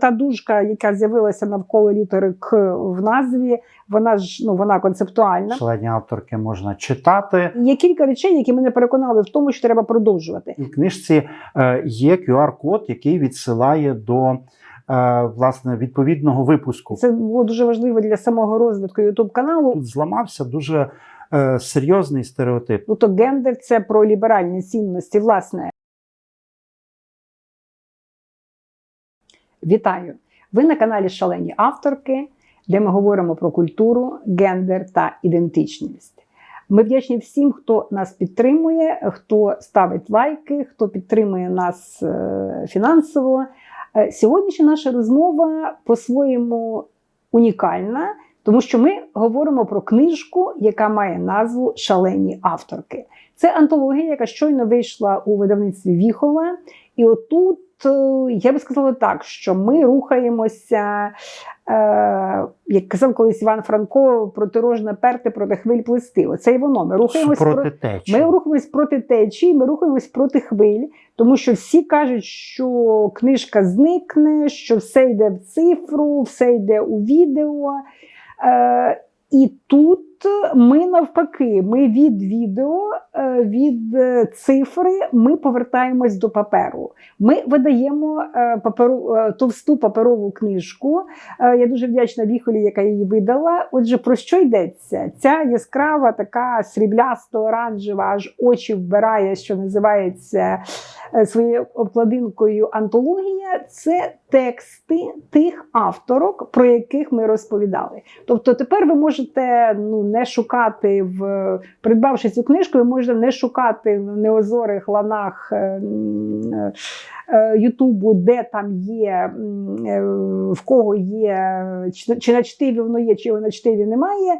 Та дужка, яка з'явилася навколо літери К в назві, вона ж ну вона концептуальна. Шалені авторки можна читати. Є кілька речей, які мене переконали в тому, що треба продовжувати. І книжці е, є QR-код, який відсилає до е, власне відповідного випуску. Це було дуже важливо для самого розвитку youtube каналу. Тут зламався дуже е, серйозний стереотип. Ну то гендер це про ліберальні цінності. Власне, вітаю! Ви на каналі Шалені авторки, де ми говоримо про культуру, гендер та ідентичність. Ми вдячні всім, хто нас підтримує, хто ставить лайки, хто підтримує нас е, фінансово. Е, Сьогоднішня наша розмова по-своєму унікальна, тому що ми говоримо про книжку, яка має назву Шалені авторки. Це антологія, яка щойно вийшла у видавництві Віхола. І отут я би сказала так, що ми рухаємося, е, як казав колись Іван Франко, проти рож наперти, проти хвиль плести. Оце і воно. Ми рухаємось Супроти про- течії. ми рухаємось проти течії, ми рухаємось проти хвиль, тому що всі кажуть, що книжка зникне, що все йде в цифру, все йде у відео. Е, і тут ми навпаки, ми від відео, е, від е, цифри, ми повертаємось до паперу. Ми видаємо е, паперу, товсту паперову книжку. Я дуже вдячна Віхолі, яка її видала. Отже, про що йдеться? Ця яскрава, така сріблясто-оранжева, аж очі вбирає, що називається своєю обкладинкою антологія. Це тексти тих авторок, про яких ми розповідали. Тобто тепер ви можете ну, не шукати в придбавши цю книжку, можете не шукати в неозорих ланах. е, е, е, Ютубу, де там є, в кого є, чи, на чтиві воно є, чи на чтиві немає.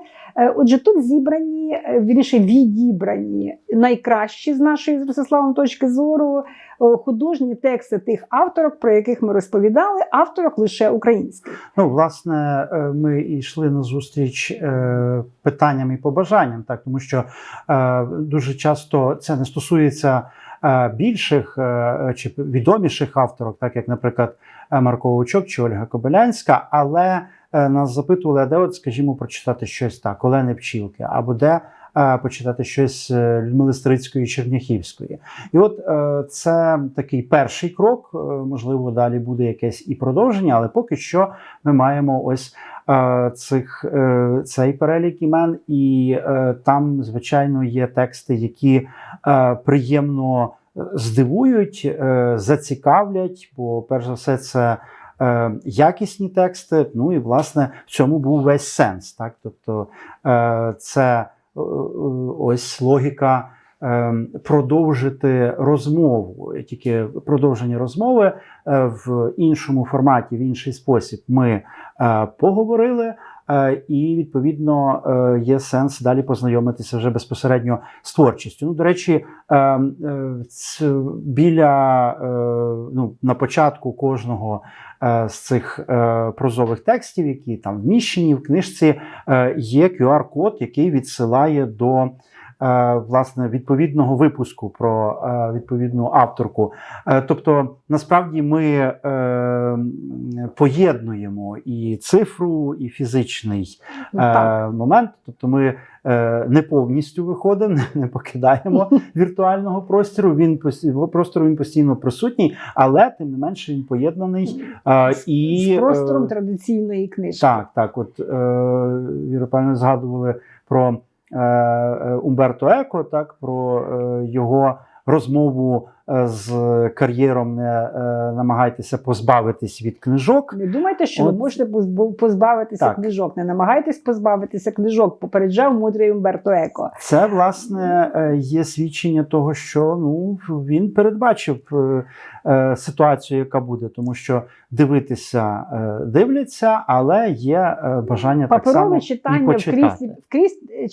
Отже, тут зібрані, вірніше, відібрані найкращі з нашої з Ростиславом точки зору художні тексти тих авторок, про яких ми розповідали, авторок лише українських. Ну, власне, е, ми йшли на зустріч е, питанням і побажанням, так тому що е, дуже часто це не стосується е, більших е, чи відоміших авторок, так як, наприклад, е, Марко Очок чи Ольга Кобилянська, але е, нас запитували, а де, от, скажімо, прочитати щось так, Олени Пчілки, або де. Е, Почитати щось е, Людмили Стрицької Черняхівської, і от е, це такий перший крок. Можливо, далі буде якесь і продовження, але поки що ми маємо ось цих, цей перелік імен, і там, звичайно, є тексти, які приємно здивують, зацікавлять, бо перш за все, це. Якісні тексти, ну і власне в цьому був весь сенс. Так? Тобто це ось логіка е, продовжити розмову, тільки продовження розмови е, в іншому форматі, в інший спосіб. Ми е, поговорили, е, і відповідно е, є сенс далі познайомитися вже безпосередньо з творчістю. Ну, до речі, е, е, біля е, ну, на початку кожного. е, З цих е, прозових текстів, які там вміщені в книжці, е, є QR-код, який відсилає до е, власне відповідного випуску про е, відповідну авторку. Е, Тобто, насправді ми е, поєднуємо і цифру, і фізичний Ну, так. е, момент. Тобто, ми е, не повністю виходимо, не покидаємо віртуального простору. Він простору він постійно присутній, але тим не менше він поєднаний е, і з простором е, традиційної книжки. так, так. От е, Віра Павлівна згадували про е, е, Умберто Еко, так, про е, його розмову е, з кар'єром. Не е, намагайтеся позбавитись від книжок. Не думайте, що ви можете позбавитися Так. книжок. Не намагайтесь позбавитися книжок, попереджав мудрий Умберто Еко. Це власне е, є свідчення того, що ну він передбачив е, е, ситуацію, яка буде, тому що дивитися е, дивляться, але є е, бажання так само Паперове і читання в почитати. кріслі, в кріслі,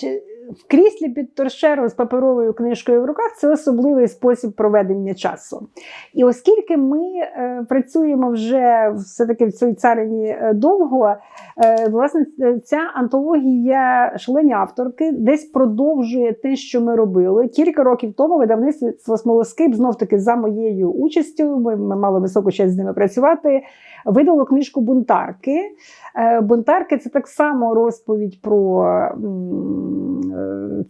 в кріслі під торшером з паперовою книжкою в руках це особливий спосіб проведення часу. І оскільки ми е, працюємо вже все-таки в цій царині е, довго, е, власне, ця антологія шалені авторки десь продовжує те, що ми робили. Кілька років тому видавництво Смолоскип знов таки за моєю участю. Ми, ми мали високу честь з ними працювати. Видало книжку Бунтарки. Е, Бунтарки це так само розповідь про е,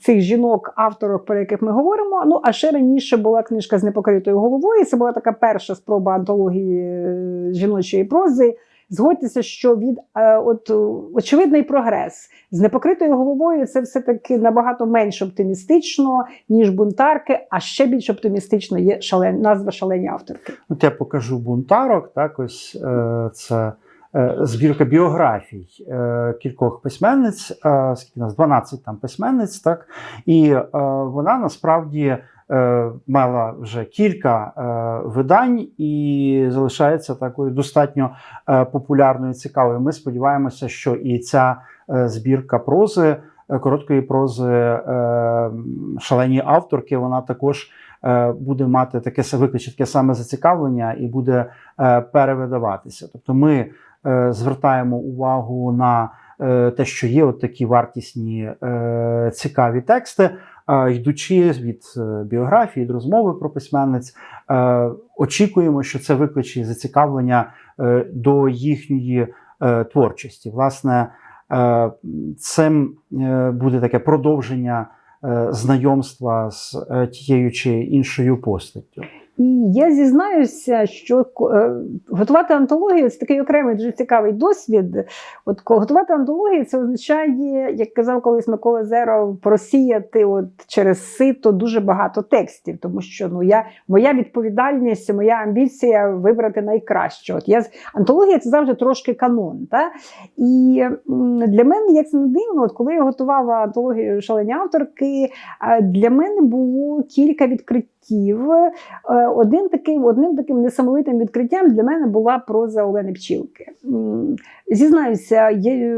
цих жінок, авторок, про яких ми говоримо. Ну а ще раніше була книжка з непокритою головою. Це була така перша спроба антології е, жіночої прози. Згодьтеся, що від е, от е, очевидний прогрес з непокритою головою це все таки набагато менш оптимістично, ніж бунтарки, а ще більш оптимістично є шален... назва шалені авторки. От я покажу бунтарок. Так, ось е, це збірка біографій кількох письменниць, е, скільки нас 12 там письменниць, так, і вона насправді. Е, Мала вже кілька е, видань і залишається такою достатньо е, популярною, і цікавою. Ми сподіваємося, що і ця збірка прози, короткої прози, шалені авторки, вона також буде мати таке викличе таке саме зацікавлення і буде перевидаватися. Тобто ми звертаємо увагу на те, що є от такі вартісні цікаві тексти, йдучи від е, біографії, від розмови про письменниць, е, очікуємо, що це викличе зацікавлення е, до їхньої е, творчості. Власне, е, цим е, буде таке продовження е, знайомства з е, тією чи іншою постаттю. І я зізнаюся, що е, готувати антологію це такий окремий дуже цікавий досвід. От готувати антологію це означає, як казав колись Микола Зеров, просіяти от через сито дуже багато текстів, тому що ну я моя відповідальність, моя амбіція вибрати найкраще. От я антологія це завжди трошки канон. Та? І для мене, як це не дивно, от коли я готувала антологію шалені авторки, для мене було кілька відкриттів. Е, Один таким, одним таким несамовитим відкриттям для мене була проза Олени Пчілки. Зізнаюся,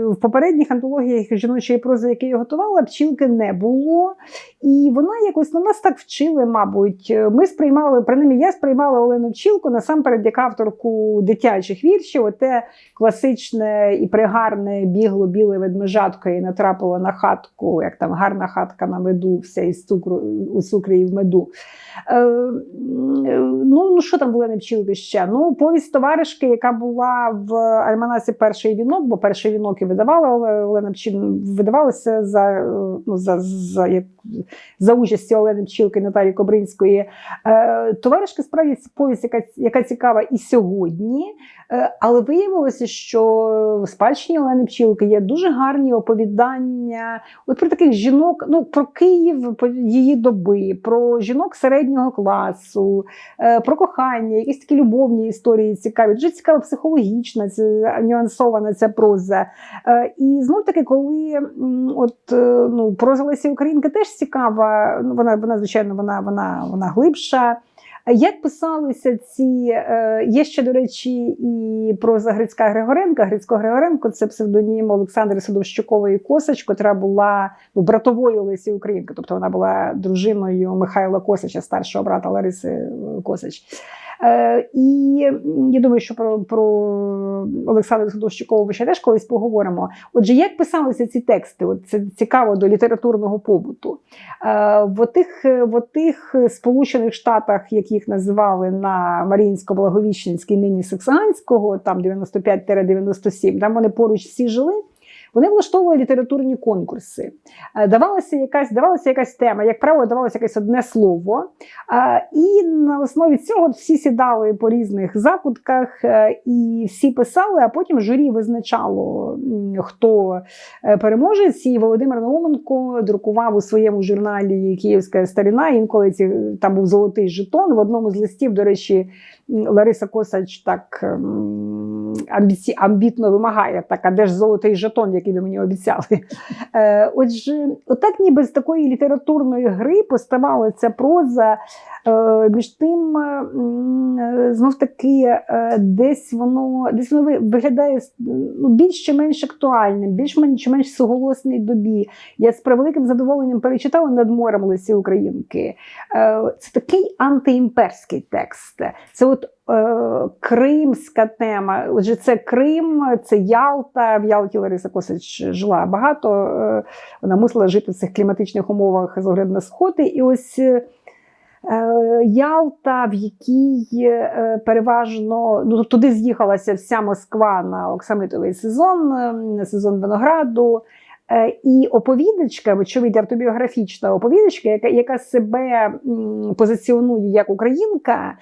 в попередніх антологіях жіночої прози, які я готувала, пчілки не було. І вона якось ну, нас так вчили, мабуть. Ми сприймали, принаймні я сприймала Олену Пчілку насамперед як авторку дитячих віршів. Оте класичне і пригарне бігло біле ведмежатко і натрапило на хатку, як там гарна хатка на меду, вся із цукру у цукрі і в меду. Е, ну, ну що там були не пчілки ще? Ну, повість товаришки, яка була в альманасі перший вінок, бо перший вінок і видавала Оле- Олена Пчіл, видавалося за, е, ну, за, за, як, за участі Олени Пчілки і Наталії Кобринської. Е, товаришки справді повість, яка, яка цікава і сьогодні. Але виявилося, що в спадщині Олени Пчілки є дуже гарні оповідання от про таких жінок, ну про Київ її доби, про жінок середнього класу, е, про кохання, якісь такі любовні історії цікаві. Дуже цікава психологічна, нюансована ця проза. Е, І знов таки, коли от е, ну проза Лесі Українки теж цікава. Ну вона вона звичайно вона вона вона глибша. Як писалися ці, е, є ще, до речі, і проза Грицька Григоренка. Грицько Григоренко це псевдонім Олександри Садовщукової Косач, котра була ну, братовою Лесі Українки, тобто вона була дружиною Михайла Косача, старшого брата Лариси е, Косач. Е, і я думаю, що про, про Олександру Садовщукову ми ще теж колись поговоримо. Отже, як писалися ці тексти? От це цікаво до літературного побуту. Е, В отих, в отих Сполучених Штатах, яких називали на Маріїнсько-Благовіщенській, нині Сексанського, там 95-97, там вони поруч всі жили. Вони влаштовували літературні конкурси. Е, Давалася якась, давалася якась тема, як правило, давалося якесь одне слово. Е, І на основі цього всі сідали по різних закутках е, і всі писали, а потім журі визначало, хто переможець. І Володимир Науменко друкував у своєму журналі Київська старіна. Інколи ці, там був золотий жетон. В одному з листів, до речі, Лариса Косач так м, амбіці, амбітно вимагає, так, а де ж золотий жетон, який ви мені обіцяли. Е, Отже, отак ніби з такої літературної гри поставала ця проза. Е, Між тим, е, знов таки, е, десь воно десь воно виглядає ну, більш чи менш актуальним, більш чи менш суголосній добі. Я з превеликим задоволенням перечитала над морем Лесі Українки. Е, Це такий антиімперський текст. Це от кримська тема. Отже, це Крим, це Ялта. В Ялті Лариса Косач жила багато. е, Вона мусила жити в цих кліматичних умовах з огляду на сходи. І ось. е, Е, Ялта, в якій е, переважно ну, туди з'їхалася вся Москва на оксамитовий сезон, е, на сезон винограду. Е, І оповідачка, вочевидь, автобіографічна оповідачка, яка, яка себе позиціонує як українка, е,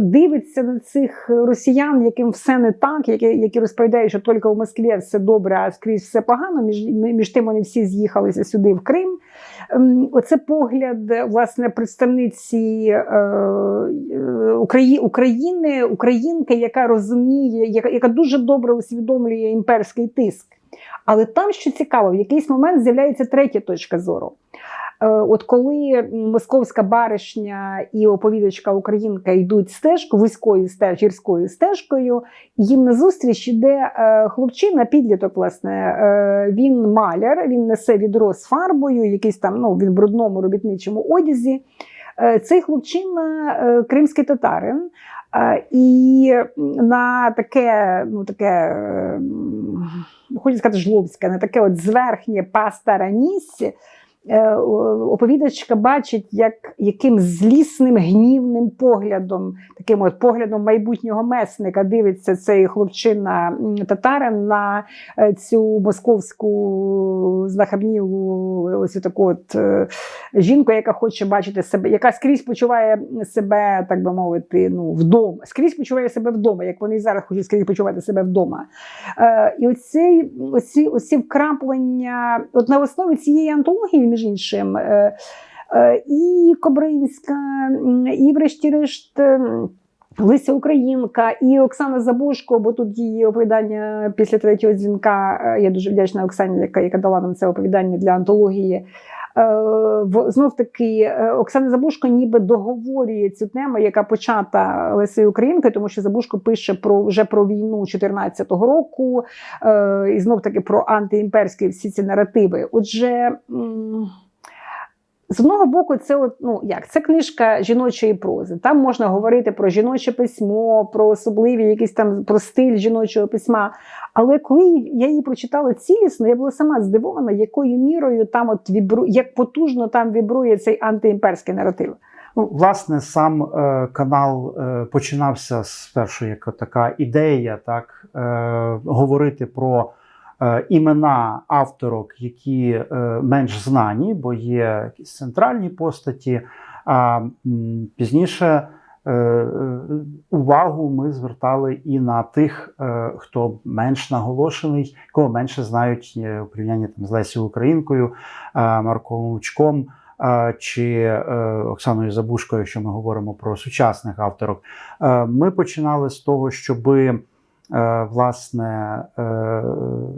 дивиться на цих росіян, яким все не так, які, які розповідають, що тільки в Москві все добре, а скрізь все погано. Між, між тим вони всі з'їхалися сюди в Крим. Ем, Оце погляд власне представниці е, е, Украї- України, українки, яка розуміє, яка дуже добре усвідомлює імперський тиск. Але там, що цікаво, в якийсь момент з'являється третя точка зору. Е, От коли московська баришня і оповідачка українка йдуть стежку, вузькою стеж, гірською стежкою, їм назустріч іде е, хлопчина, підліток, власне, е, він маляр, він несе відро з фарбою, якийсь там ну, він брудному робітничому одязі. Цей хлопчина кримський татарин. І на таке, ну таке, хочу сказати, жлобське, на таке от зверхнє пастараність, о- оповідачка бачить, як яким злісним гнівним поглядом, таким от поглядом майбутнього месника дивиться цей хлопчина татарин на е, цю московську знахабнілу ось таку от е, жінку, яка хоче бачити себе, яка скрізь почуває себе, так би мовити, ну вдома, скрізь почуває себе вдома, як вони і зараз хочуть скрізь почувати себе вдома. Е, і оці, оці, оці вкраплення, от на основі цієї антології, між іншим, е, е, і Кобринська, і врешті-решт. Леся Лися Українка і Оксана Забушко, бо тут її оповідання після третього дзвінка. е, Я дуже вдячна Оксані, яка, яка дала нам це оповідання для антології. Е, Знов таки, е, Оксана Забушко ніби договорює цю тему, яка почата Лесею Українкою, тому що Забушко пише про вже про війну 14-го року, е, і знов таки про антиімперські всі ці наративи. Отже. з одного боку, це от, ну як це книжка жіночої прози. Там можна говорити про жіноче письмо, про особливі якісь там про стиль жіночого письма. Але коли я її прочитала цілісно, я була сама здивована, якою мірою там от вібру, як потужно там вібрує цей антиімперський наратив. Ну, власне, сам е, канал е, починався спершу як така ідея, так е, говорити про е, імена авторок, які е, менш знані, бо є якісь центральні постаті. А м, пізніше увагу ми звертали і на тих, е, хто менш наголошений, кого менше знають е, у порівнянні там з Лесією Українкою, е, Марком Лучком е, чи е, Оксаною Забушкою, якщо ми говоримо про сучасних авторок. Е, Ми починали з того, щоби е, власне е,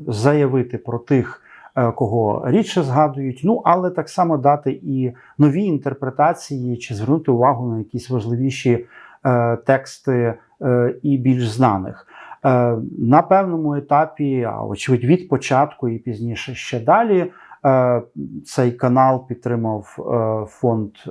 заявити про тих, е, кого рідше згадують, ну але так само дати і нові інтерпретації, чи звернути увагу на якісь важливіші е, тексти е, і більш знаних. Е, На певному етапі, а очевидь, від початку і пізніше ще далі. е, Цей канал підтримав е, фонд е,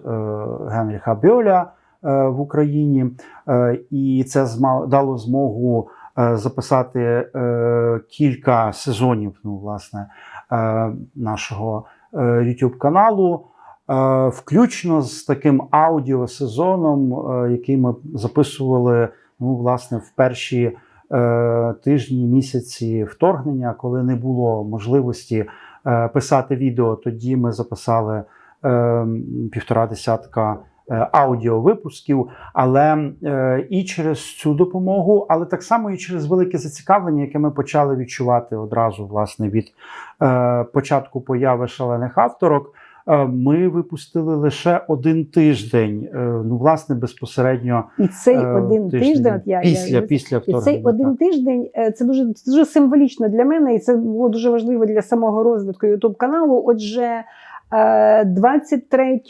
Генріха Бьоля е, в Україні, Е, і це дало змогу е, записати е, кілька сезонів, ну, власне, е, нашого е, YouTube каналу. Е, Включно з таким аудіосезоном, е, який ми записували ну, власне, в перші е, тижні, місяці вторгнення, коли не було можливості е, писати відео. Тоді ми записали е, півтора десятка е, аудіовипусків, але е, і через цю допомогу, але так само і через велике зацікавлення, яке ми почали відчувати одразу власне від е, початку появи шалених авторок. е, Ми випустили лише один тиждень. е, Ну, власне, безпосередньо І цей е, один тиждень, от я, після, я, після І цей один тиждень е, це дуже дуже символічно для мене, і це було дуже важливо для самого розвитку youtube каналу. Отже, е, 23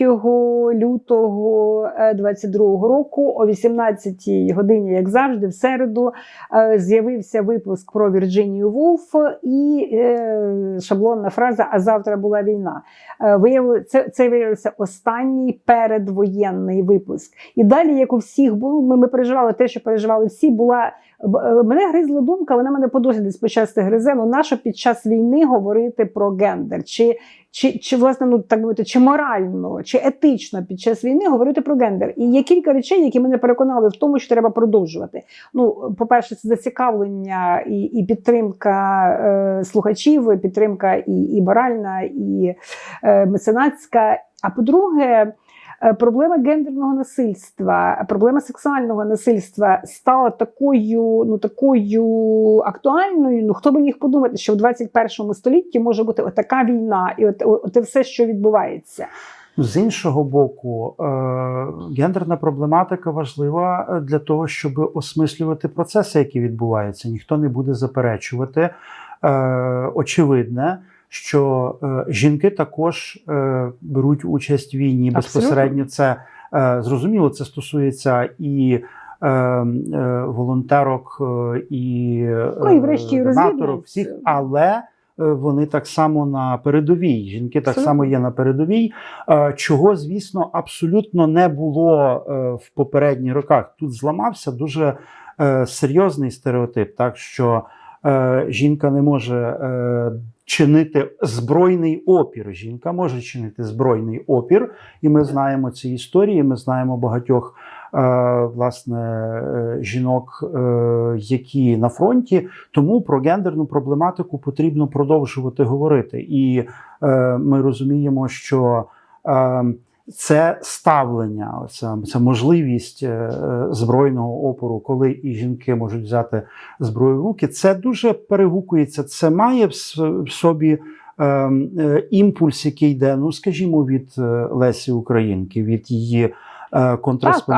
лютого 22 року о 18 годині, як завжди, в середу е, з'явився випуск про Вірджинію Вулф і е, шаблонна фраза А завтра була війна. Е, це, це виявився останній передвоєнний випуск. І далі, як у всіх було, ми, ми переживали те, що переживали всі. Була е, мене гризла думка, вона мене подосі десь почасти гризе. Ну нащо під час війни говорити про гендер? Чи, чи, чи власне ну так мовити, чи морально, чи етично під час війни говорити про гендер. І є кілька речей, які мене переконали в тому, що треба продовжувати. Ну, по-перше, це зацікавлення і, і підтримка е, слухачів, і підтримка і, і моральна, і е, меценатська. А по-друге, проблема гендерного насильства, проблема сексуального насильства стала такою, ну такою актуальною. Ну хто би міг подумати, що в 21 столітті може бути отака війна, і от, от, все, що відбувається. З іншого боку, е, гендерна проблематика важлива е, для того, щоб осмислювати процеси, які відбуваються. Ніхто не буде заперечувати. Е, очевидне, що е, жінки також е, беруть участь в війні Абсолютно. безпосередньо. Це е, зрозуміло, це стосується і. е, е, Волонтерок і, Ну, і врешті донаторок, всіх, але вони так само на передовій. Жінки так само є на передовій. Чого, звісно, абсолютно не було в попередніх роках. Тут зламався дуже серйозний стереотип, так що жінка не може чинити збройний опір. Жінка може чинити збройний опір, і ми знаємо ці історії. Ми знаємо багатьох. е, Власне, е, жінок, е, які на фронті, тому про гендерну проблематику потрібно продовжувати говорити. І ми розуміємо, що е, це ставлення, це, це можливість е, збройного опору, коли і жінки можуть взяти зброю в руки. Це дуже перегукується. Це має в собі. е, е, Імпульс, який йде, ну скажімо, від е, Лесі Українки, від її е, Так,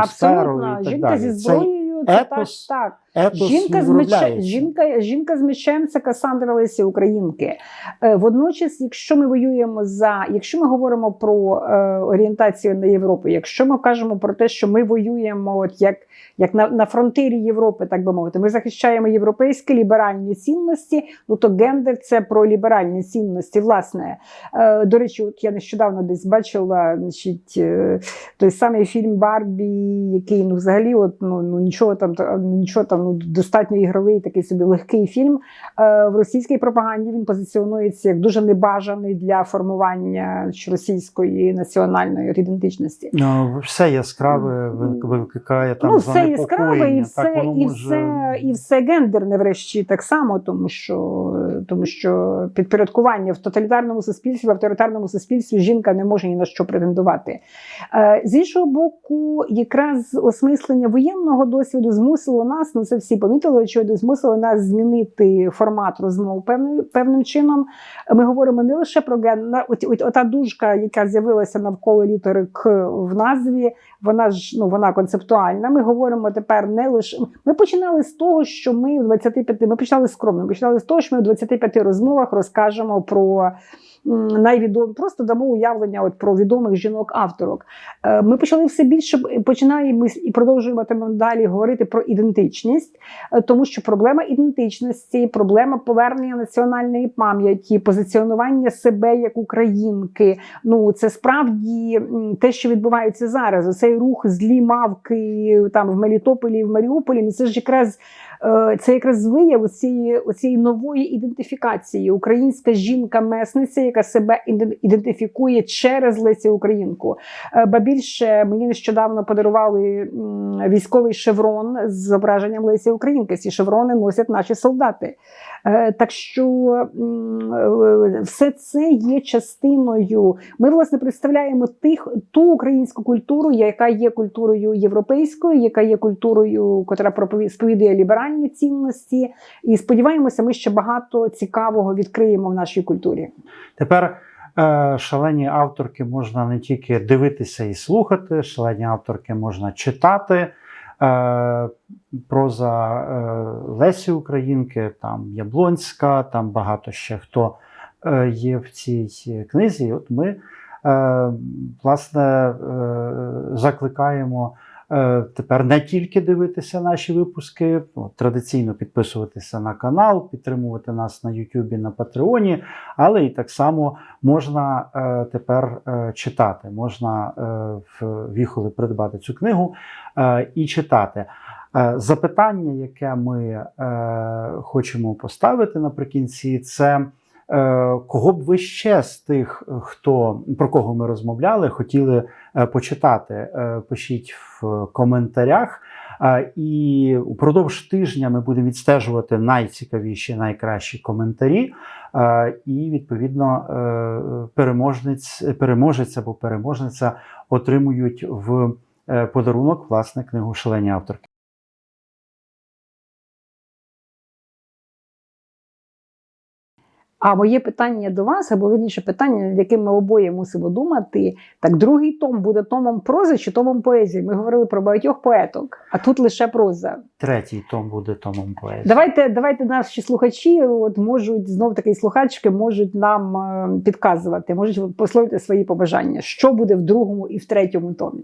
абсолютно. і так Жінка далі. зі зброєю це етос так. так. Жінка з, мечем, жінка, жінка з мечем це Касандра Лесі Українки. Е, Водночас, якщо ми воюємо за, якщо ми говоримо про е, орієнтацію на Європу, якщо ми кажемо про те, що ми воюємо, от як, як на, на фронтирі Європи, так би мовити, ми захищаємо європейські ліберальні цінності, ну то гендер це про ліберальні цінності. Власне, е, до речі, от я нещодавно десь бачила, значить, е, той самий фільм Барбі, який ну взагалі, от ну, ну нічого там нічого там ну достатньо ігровий, такий собі легкий фільм. Е, в російській пропаганді він позиціонується як дуже небажаний для формування російської національної ідентичності. Ну, все яскраве викликає там ну, все яскраве, і все, Так і, може- все, і все гендерне врешті так само, тому що, тому що підпорядкування в тоталітарному суспільстві, в авторитарному суспільстві жінка не може ні на що претендувати. Е, З іншого боку, якраз осмислення воєнного досвіду змусило нас, ну це всі помітили, очевидно, змусило нас змінити формат розмов певним, певним чином. Ми говоримо не лише про ген, от, от, ота дужка, яка з'явилася навколо літери К в назві, вона ж ну вона концептуальна. Ми говоримо тепер не лише. Ми починали з того, що ми в 25, Ми починали скромно. Ми починали з того, що ми в 25 розмовах розкажемо про. М, Найвідом просто дамо уявлення от про відомих жінок-авторок. Е, Ми почали все більше починаємо і продовжуємо далі говорити про ідентичність, е, тому що проблема ідентичності, проблема повернення національної пам'яті, позиціонування себе як українки. Ну це справді те, що відбувається зараз. Оцей рух злі мавки там в Мелітополі, в Маріуполі. Ну це ж якраз. Е, Це якраз вияв цієї, нової ідентифікації. Українська жінка-месниця, яка себе ідентифікує через Лесі Українку. Е, Ба більше мені нещодавно подарували військовий шеврон з зображенням Лесі Українки. Ці шеврони носять наші солдати. Е, Так що все це є частиною. Ми власне представляємо тих ту українську культуру, яка є культурою європейською, яка є культурою, котра сповідує ліберальні цінності. І сподіваємося, ми ще багато цікавого відкриємо в нашій культурі. Тепер е, шалені авторки можна не тільки дивитися і слухати, шалені авторки можна читати. Е, проза е, Лесі Українки, там Яблонська, там багато ще хто є в цій книзі. От ми власне закликаємо тепер не тільки дивитися наші випуски, ну, традиційно підписуватися на канал, підтримувати нас на Ютубі, на Патреоні, але і так само можна е, тепер е, читати. Можна е, в Віхолі придбати цю книгу е, і читати. Е, Запитання, яке ми е, хочемо поставити наприкінці, це Е, Кого б ви ще з тих, хто про кого ми розмовляли, хотіли е, почитати? Е, Пишіть в коментарях. Е, І упродовж тижня ми будемо відстежувати найцікавіші, найкращі коментарі. Е, І відповідно е, переможець, або переможниця отримують в е, подарунок власне книгу Шалені авторки. А моє питання до вас, або вірніше питання, над яким ми обоє мусимо думати. Так, другий том буде томом прози чи томом поезії. Ми говорили про багатьох поеток, а тут лише проза. Третій том буде томом поезії. Давайте, давайте наші слухачі, от можуть знов таки слухачки, можуть нам е, підказувати, можуть пословити свої побажання, що буде в другому і в третьому томі.